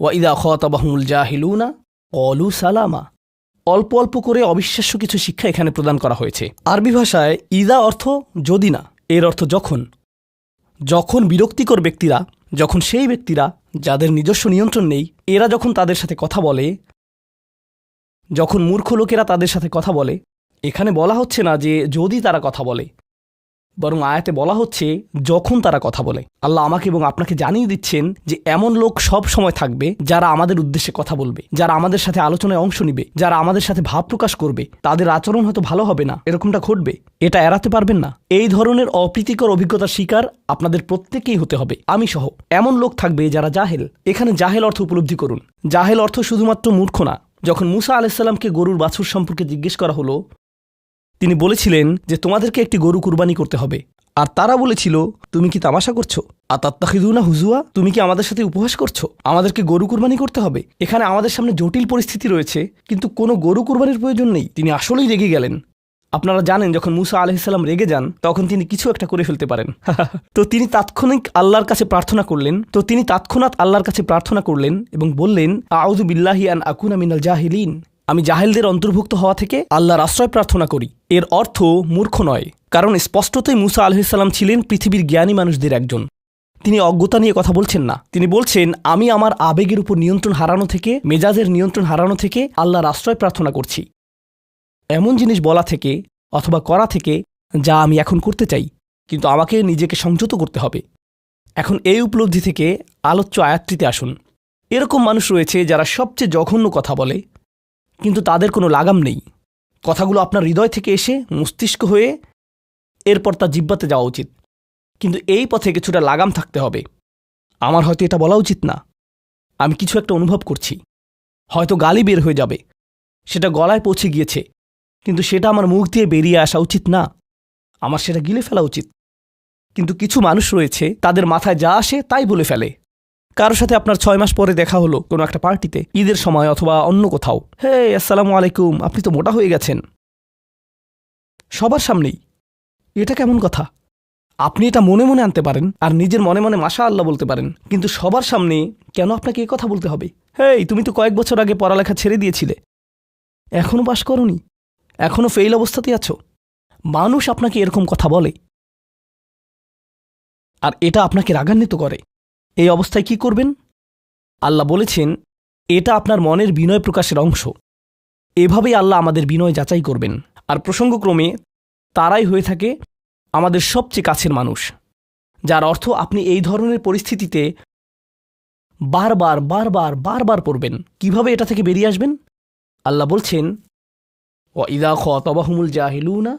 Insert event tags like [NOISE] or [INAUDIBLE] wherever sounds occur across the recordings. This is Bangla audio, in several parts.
ওয়াইদা খতাবাহুল জাহিলুনা অলু সালামা। অল্প অল্প করে অবিশ্বাস্য কিছু শিক্ষা এখানে প্রদান করা হয়েছে। আরবি ভাষায় ইদা অর্থ যদি না, এর অর্থ যখন। যখন বিরক্তিকর ব্যক্তিরা, যখন সেই ব্যক্তিরা যাদের নিজস্ব নিয়ন্ত্রণ নেই, এরা যখন তাদের সাথে কথা বলে, যখন মূর্খ লোকেরা তাদের সাথে কথা বলে, এখানে বলা হচ্ছে না যে যদি তারা কথা বলে। বরং আয়াতে বলা হচ্ছে, যখন তারা কথা বলে। আল্লাহ আমাকে এবং আপনাকে জানিয়ে দিচ্ছেন যে এমন লোক সব সময় থাকবে যারা আমাদের উদ্দেশ্যে কথা বলবে, যারা আমাদের সাথে আলোচনায় অংশ নিবে, যারা আমাদের সাথে ভাব প্রকাশ করবে। তাদের আচরণ হয়তো ভালো হবে না, এরকমটা ঘটবে। এটা এড়াতে পারবেন না। এই ধরনের অপ্রীতিকর অভিজ্ঞতার শিকার আপনাদের প্রত্যেকেই হতে হবে, আমি সহ। এমন লোক থাকবে যারা জাহেল। এখানে জাহেল অর্থ উপলব্ধি করুন। জাহেল অর্থ শুধুমাত্র মূর্খ না। যখন মুসা আলাইসাল্লামকে গরুর বাছুর সম্পর্কে জিজ্ঞেস করা হলো তিনি বলেছিলেন যে তোমাদেরকে একটি গরু কুরবানি করতে হবে। আর তারা বলেছিল, তুমি কি তামাশা করছ? আর আতাত্তাখিদুনা হুজুয়া? তুমি কি আমাদের সাথে উপহাস করছ? আমাদেরকে গরু কুরবানি করতে হবে? এখানে আমাদের সামনে জটিল পরিস্থিতি রয়েছে, কিন্তু কোনো গরু কুরবানির প্রয়োজন নেই। তিনি আসলেই রেগে গেলেন। আপনারা জানেন, যখন মুসা আলহিসাল্লাম রেগে যান, তখন তিনি কিছু একটা করে ফেলতে পারেন। [LAUGHS] তো তিনি তাৎক্ষণিক আল্লাহর কাছে প্রার্থনা করলেন। তো তিনি তৎক্ষণাৎ আল্লাহর কাছে প্রার্থনা করলেন এবং বললেন আউদু বিল্লাহি আন আকুনা মিনাল জাহিলিন। আমি জাহেলদের অন্তর্ভুক্ত হওয়া থেকে আল্লাহর আশ্রয় প্রার্থনা করি। এর অর্থ মূর্খ নয়, কারণ স্পষ্টতই মুসা আলহিসাল্লাম ছিলেন পৃথিবীর জ্ঞানী মানুষদের একজন। তিনি অজ্ঞতা নিয়ে কথা বলছেন না। তিনি বলছেন, আমি আমার আবেগের উপর নিয়ন্ত্রণ হারানো থেকে, মেজাজের নিয়ন্ত্রণ হারানো থেকে আল্লাহর আশ্রয় প্রার্থনা করছি। এমন জিনিস বলা থেকে অথবা করা থেকে যা আমি এখন করতে চাই, কিন্তু আমাকে নিজেকে সংযত করতে হবে। এখন এই উপলব্ধি থেকে আলোচ্য আয়াত্রীতে আসুন। এরকম মানুষ রয়েছে যারা সবচেয়ে জঘন্য কথা বলে কিন্তু তাদের কোনো লাগাম নেই। কথাগুলো আপনার হৃদয় থেকে এসে মস্তিষ্ক হয়ে এরপর তার জিব্বাতে যাওয়া উচিত। কিন্তু এই পথে কিছুটা লাগাম থাকতে হবে। আমার হয়তো এটা বলা উচিত না। আমি কিছু একটা অনুভব করছি। হয়তো গালি বের হয়ে যাবে। সেটা গলায় পৌঁছে গিয়েছে। কিন্তু সেটা আমার মুখ দিয়ে বেরিয়ে আসা উচিত না। আমার সেটা গিলে ফেলা উচিত। কিন্তু কিছু মানুষ রয়েছে, তাদের মাথায় যা আসে তাই বলে ফেলে। কারোর সাথে আপনার ছয় মাস পরে দেখা হলো, কোনো একটা পার্টিতে, ঈদের সময় অথবা অন্য কোথাও। হে আসসালামু আলাইকুম, আপনি তো মোটা হয়ে গেছেন। সবার সামনেই, এটা কেমন কথা? আপনি এটা মনে মনে আনতে পারেন, আর নিজের মনে মনে মাসা আল্লাহ বলতে পারেন, কিন্তু সবার সামনে কেন আপনাকে এ কথা বলতে হবে? হেই, তুমি তো কয়েক বছর আগে পড়ালেখা ছেড়ে দিয়েছিলে। এখনও পাশ করনি? এখনও ফেইল অবস্থাতেই আছো? মানুষ আপনাকে এরকম কথা বলে। আর এটা আপনাকে রাগান্বিত করে। এই অবস্থায় কি করবেন? আল্লাহ বলেছেন, এটা আপনার মনের বিনয় প্রকাশের অংশ। এভাবেই আল্লাহ আমাদের বিনয় যাচাই করবেন। আর প্রসঙ্গক্রমে, তারাই হয়ে থাকে আমাদের সবচেয়ে কাছের মানুষ। যার অর্থ আপনি এই ধরনের পরিস্থিতিতে বারবার বারবার বারবার পড়বেন। কীভাবে এটা থেকে বেরিয়ে আসবেন? আল্লাহ বলছেন ও ইদা খ খতবাহুমুল জাহিলুনা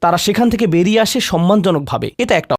তারা সেখান থেকে বেরিয়ে আসে সম্মানজনকভাবে। এটা একটা